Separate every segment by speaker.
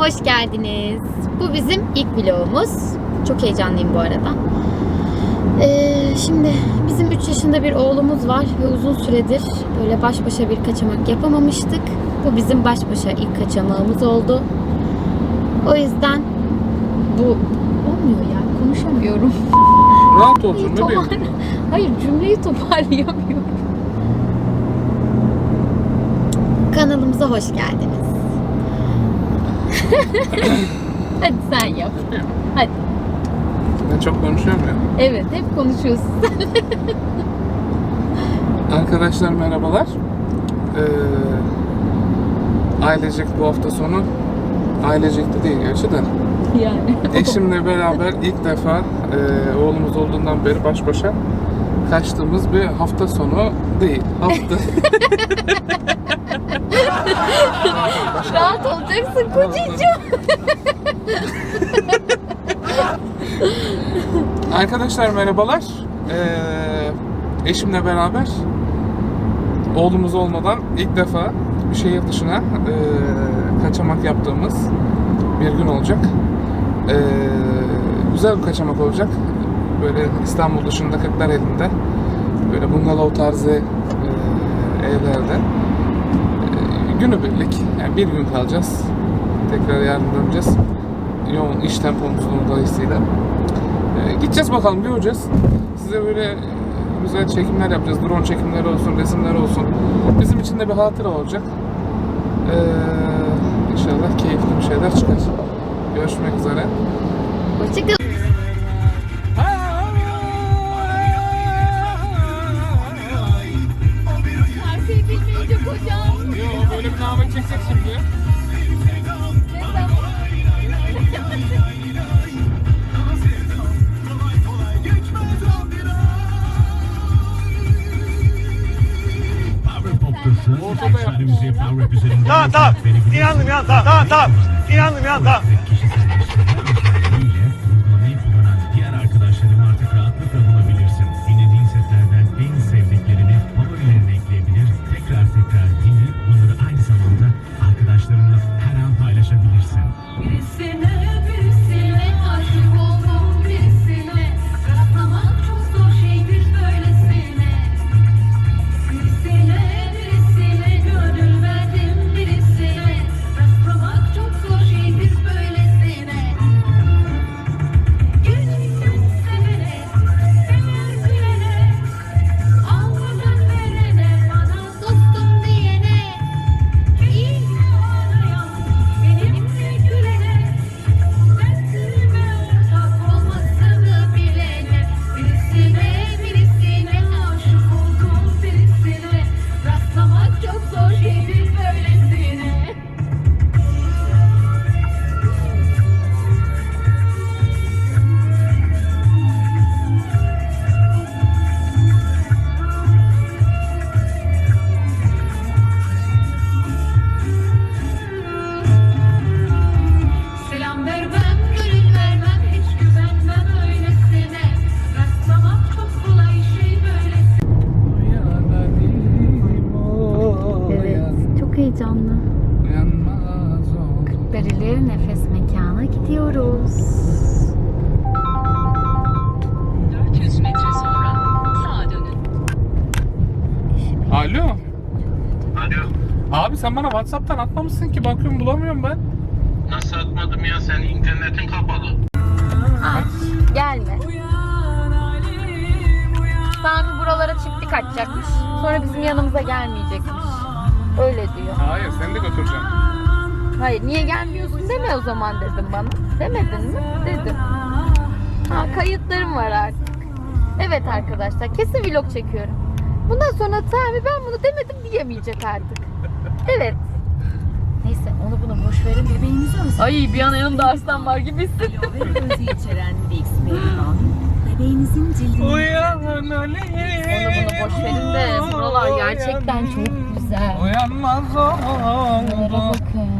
Speaker 1: hoş geldiniz. Bu bizim ilk vlogumuz. Çok heyecanlıyım bu arada. Ee, şimdi bizim 3 yaşında bir oğlumuz var ve uzun süredir böyle baş başa bir kaçamak yapamamıştık. Bu bizim baş başa ilk kaçamağımız oldu. O yüzden bu olmuyor ya konuşamıyorum.
Speaker 2: Rahat ol bebeğim.
Speaker 1: Topar- Hayır cümleyi toparlayamıyorum. Kanalımıza hoş geldiniz. Hadi sen yap. Hadi.
Speaker 2: Ben çok konuşuyorum ya.
Speaker 1: Evet hep konuşuyorsun.
Speaker 2: Arkadaşlar merhabalar. Ee, ailecek bu hafta sonu ailecek de değil gerçi de.
Speaker 1: yani.
Speaker 2: Eşimle beraber ilk defa e, oğlumuz olduğundan beri baş başa kaçtığımız bir hafta sonu değil. Hafta.
Speaker 1: Rahat olacaksın kocacığım.
Speaker 2: Arkadaşlar merhabalar. Ee, eşimle beraber oğlumuz olmadan ilk defa bir şehir dışına ee, kaçamak yaptığımız bir gün olacak. Ee, güzel bir kaçamak olacak. Böyle İstanbul dışında elinde böyle bungalov tarzı ee, evlerde ee, günübirlik yani bir gün kalacağız. Tekrar yarın döneceğiz. Yoğun iş tempomuzun dolayısıyla. Ee, gideceğiz bakalım göreceğiz. Size böyle e, güzel çekimler yapacağız. Drone çekimleri olsun, resimler olsun. Bizim için de bir hatıra olacak. Ee, inşallah keyifli bir şeyler çıkar. Görüşmek üzere.
Speaker 1: Hoşçakalın.
Speaker 3: Tamam tamam. İnandım ya. Tamam tamam tamam. İnandım ya. Tamam.
Speaker 2: Sen bana Whatsapp'tan atmamışsın ki bakıyorum bulamıyorum ben.
Speaker 4: Nasıl atmadım ya? Senin internetin kapalı.
Speaker 1: Aç. Gelme. Sami buralara çiftlik açacakmış. Sonra bizim yanımıza gelmeyecekmiş. Öyle diyor.
Speaker 2: Hayır seni de götüreceğim.
Speaker 1: Hayır niye gelmiyorsun deme o zaman dedim bana. Demedin mi? Dedim. Ha kayıtlarım var artık. Evet arkadaşlar kesin vlog çekiyorum. Bundan sonra Sami ben bunu demedim diyemeyecek artık. Evet. Neyse onu bunu boş verin.
Speaker 5: Bebeğinizi özel
Speaker 1: Ay bir an yanımda arslan var gibi hissettim.
Speaker 5: ve özü içeren Bix Baby'den bebeğinizin cildini
Speaker 2: Uyan Ali.
Speaker 1: Onu bunu boş verin de buralar gerçekten çok güzel.
Speaker 2: Uyanmaz
Speaker 1: Buralara
Speaker 2: oldu.
Speaker 1: bakın.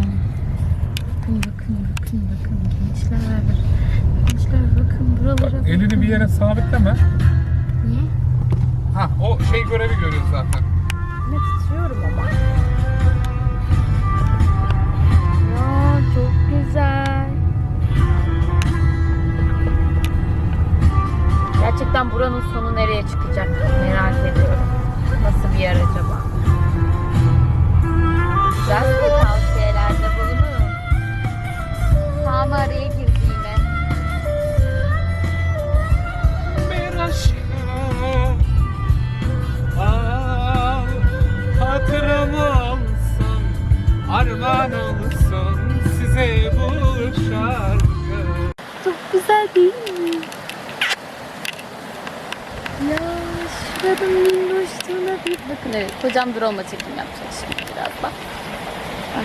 Speaker 1: Bakın bakın bakın bakın gençler. Gençler bakın buralara bakın.
Speaker 2: Elini bir yere sabitleme.
Speaker 1: Niye?
Speaker 2: Ha o şey görevi görüyoruz zaten.
Speaker 1: güzel. Gerçekten buranın sonu nereye çıkacak merak bakın. Evet kocam drone çekim yapacak şimdi birazdan. Ah,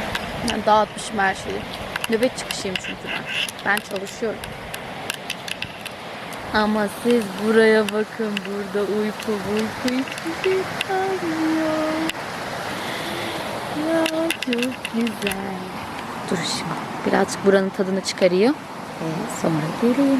Speaker 1: Ben dağıtmışım her şeyi. Nöbet çıkışıyım çünkü ben. Ben çalışıyorum. Ama siz buraya bakın. Burada uyku uyku hiçbir şey kalmıyor. Ya çok güzel. Dur şimdi. Birazcık buranın tadını çıkarıyor. Ve sonra geleyim.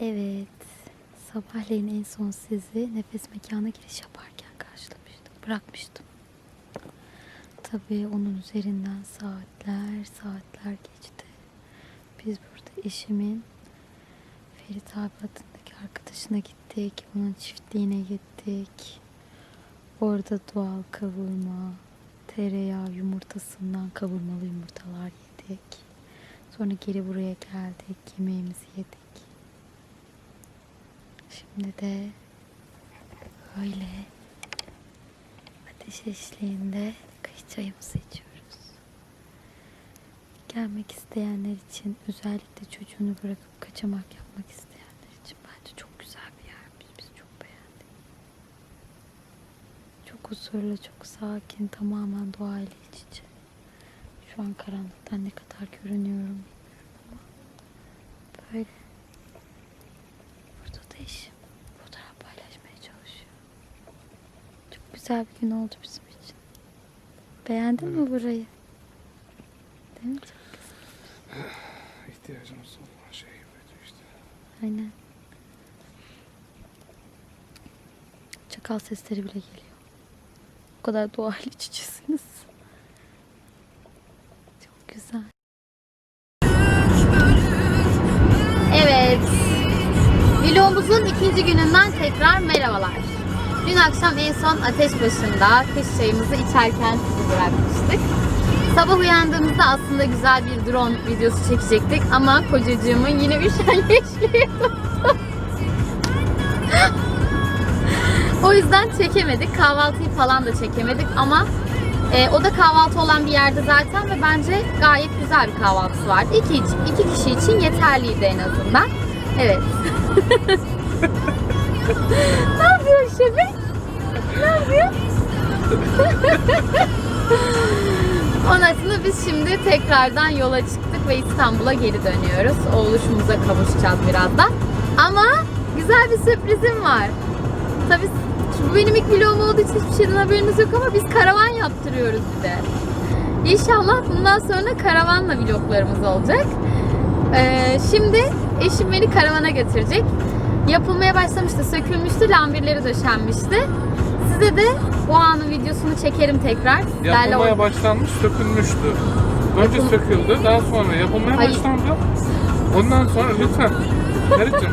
Speaker 1: Evet. Sabahleyin en son sizi nefes mekana giriş yaparken karşılamıştım. Bırakmıştım. Tabii onun üzerinden saatler saatler geçti. Biz burada eşimin Ferit abi adındaki arkadaşına gittik. Onun çiftliğine gittik. Orada doğal kavurma, tereyağı yumurtasından kavurmalı yumurtalar yedik. Sonra geri buraya geldik. Yemeğimizi yedik. Şimdi de böyle ateş eşliğinde kış çayımızı içiyoruz. Gelmek isteyenler için özellikle çocuğunu bırakıp kaçamak yapmak isteyenler için bence çok güzel bir yer. Biz, biz çok beğendik. Çok huzurlu, çok sakin, tamamen doğayla iç içe. Şu an karanlıktan ne kadar görünüyorum bilmiyorum ama böyle Burada da eşim fotoğraf paylaşmaya çalışıyor. Çok güzel bir gün oldu bizim için. Beğendin mi burayı? Değil mi?
Speaker 2: İhtiyacımız olan şey buydu işte.
Speaker 1: Aynen. Çakal sesleri bile geliyor. O kadar doğayla iç. Çok güzel. Evet. Vlogumuzun ikinci gününden tekrar merhabalar. Dün akşam en son ateş başında kış çayımızı içerken sizi bırakmıştık. Sabah uyandığımızda aslında güzel bir drone videosu çekecektik ama kocacığımın yine üşengeçliği. O yüzden çekemedik. Kahvaltıyı falan da çekemedik ama e, o da kahvaltı olan bir yerde zaten ve bence gayet güzel bir kahvaltısı vardı. İki, iki kişi için yeterliydi en azından. Evet. ne yapıyor şefim? Yapıyor? Ondan biz şimdi tekrardan yola çıktık ve İstanbul'a geri dönüyoruz. Oğluşumuza kavuşacağız birazdan. Ama güzel bir sürprizim var. Tabii bu benim ilk vlogum olduğu için hiçbir şeyden haberiniz yok ama biz karavan yaptırıyoruz bir de. İnşallah bundan sonra karavanla vloglarımız olacak. Ee, şimdi eşim beni karavana götürecek. Yapılmaya başlamıştı, sökülmüştü, lambirleri döşenmişti. Size de o anın videosunu çekerim tekrar. Sizlerle
Speaker 2: Yapılmaya başlanmış, sökülmüştü. Önce
Speaker 1: Yapım-
Speaker 2: söküldü, daha sonra yapılmaya
Speaker 1: Hayır.
Speaker 2: başlandı. Ondan sonra lütfen. Karıcığım,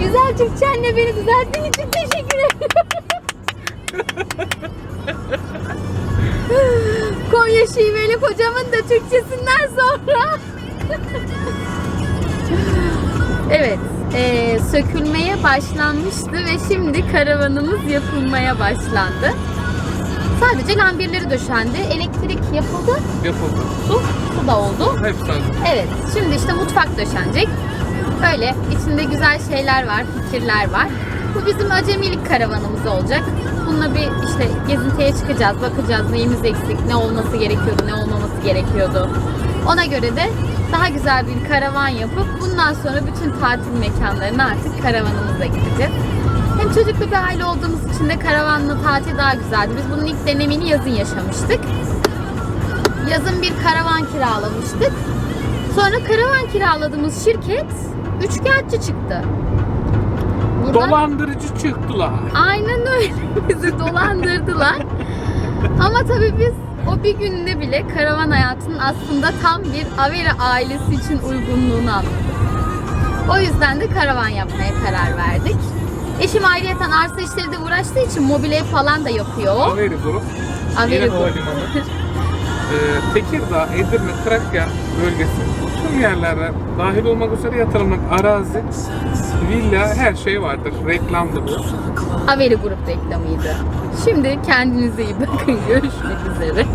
Speaker 1: Güzel Türkçenle beni düzelttiğin için teşekkür ederim. Konya Şiveli hocamın da Türkçesinden sonra. evet, eee, sökülmeye başlanmıştı ve şimdi karavanımız yapılmaya başlandı. Sadece lambirleri döşendi, elektrik yapıldı,
Speaker 2: yapıldı.
Speaker 1: su, su da oldu.
Speaker 2: Hepsi hazır.
Speaker 1: Evet, şimdi işte mutfak döşenecek. Öyle, içinde güzel şeyler var, fikirler var. Bu bizim acemilik karavanımız olacak. Bununla bir işte gezintiye çıkacağız, bakacağız neyimiz eksik, ne olması gerekiyordu, ne olmaması gerekiyordu. Ona göre de daha güzel bir karavan yapıp bundan sonra bütün tatil mekanlarına artık karavanımıza gideceğiz. Hem çocuklu bir aile olduğumuz için de karavanla tatil daha güzeldi. Biz bunun ilk denemini yazın yaşamıştık. Yazın bir karavan kiralamıştık. Sonra karavan kiraladığımız şirket üçkağıtçı çıktı. Buradan-
Speaker 2: Dolandırıcı çıktılar.
Speaker 1: Aynen öyle. Bizi dolandırdılar. Ama tabii biz o bir günde bile karavan hayatının aslında tam bir Avera ailesi için uygunluğunu anladık. O yüzden de karavan yapmaya karar verdik. Eşim ayrıyeten arsa işleri de uğraştığı için mobilya falan da yapıyor. o.
Speaker 2: Averi Grup,
Speaker 1: Averi
Speaker 2: Yeni
Speaker 1: Grup.
Speaker 2: Havalimanı, ee, Tekirdağ, Edirne, Trakya bölgesi tüm yerlere dahil olmak üzere yatırımlık arazi, villa her şey vardır. Reklamdı bu.
Speaker 1: Averi Grup reklamıydı. Şimdi kendinize iyi bakın. Görüşmek üzere.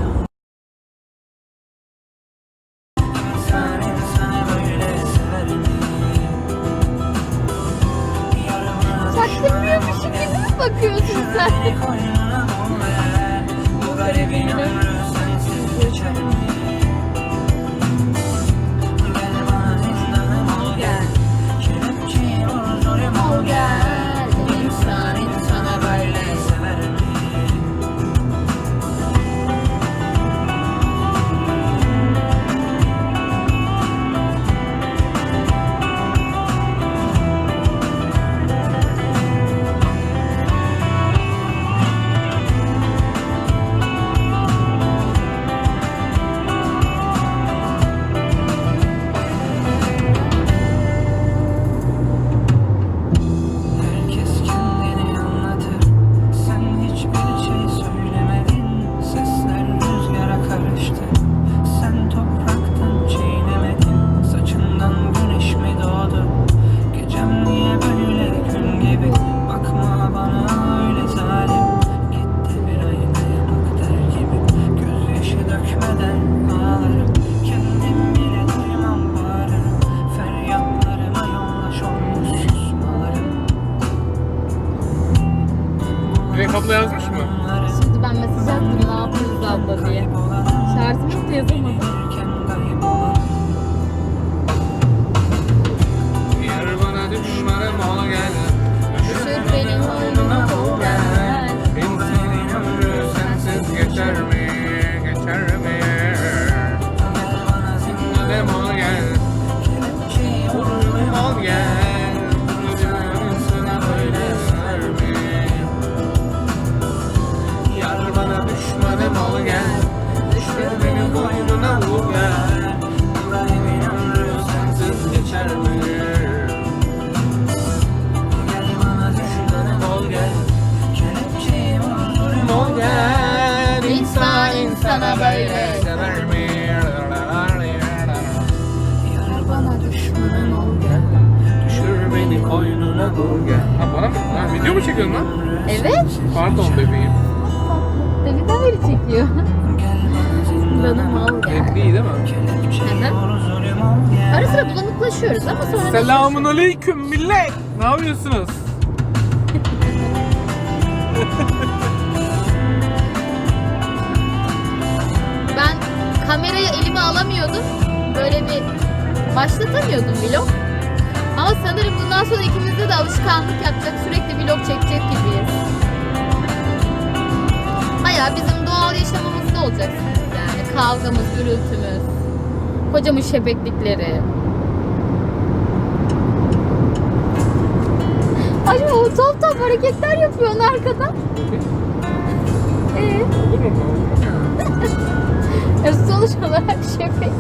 Speaker 2: Abla yazmış mı?
Speaker 1: Şimdi ben mesaj attım ne yapıyoruz abla diye. Şartımı da yazamadım.
Speaker 2: Ol gel. Ha bana mı? Ha, video mu çekiyorsun lan?
Speaker 1: Evet.
Speaker 2: Pardon bebeğim.
Speaker 1: Deminden beri çekiyor. Bana mal gel.
Speaker 2: Netli iyi değil mi?
Speaker 1: Hı hı. Ara sıra bulanıklaşıyoruz ama sonra...
Speaker 2: Selamun aleyküm millet. Ne yapıyorsunuz?
Speaker 1: Ben kamerayı elime alamıyordum. Böyle bir başlatamıyordum vlog. Ama sanırım bundan sonra ikimizde de alışkanlık yapacak. Sürekli vlog çekecek gibiyiz. Baya bizim doğal yaşamımızda olacaksınız yani. Kavgamız, gürültümüz, kocamın şebeklikleri. Ay o tuhaf tuhaf hareketler yapıyor onun arkadan. Ee, sonuç olarak şebek.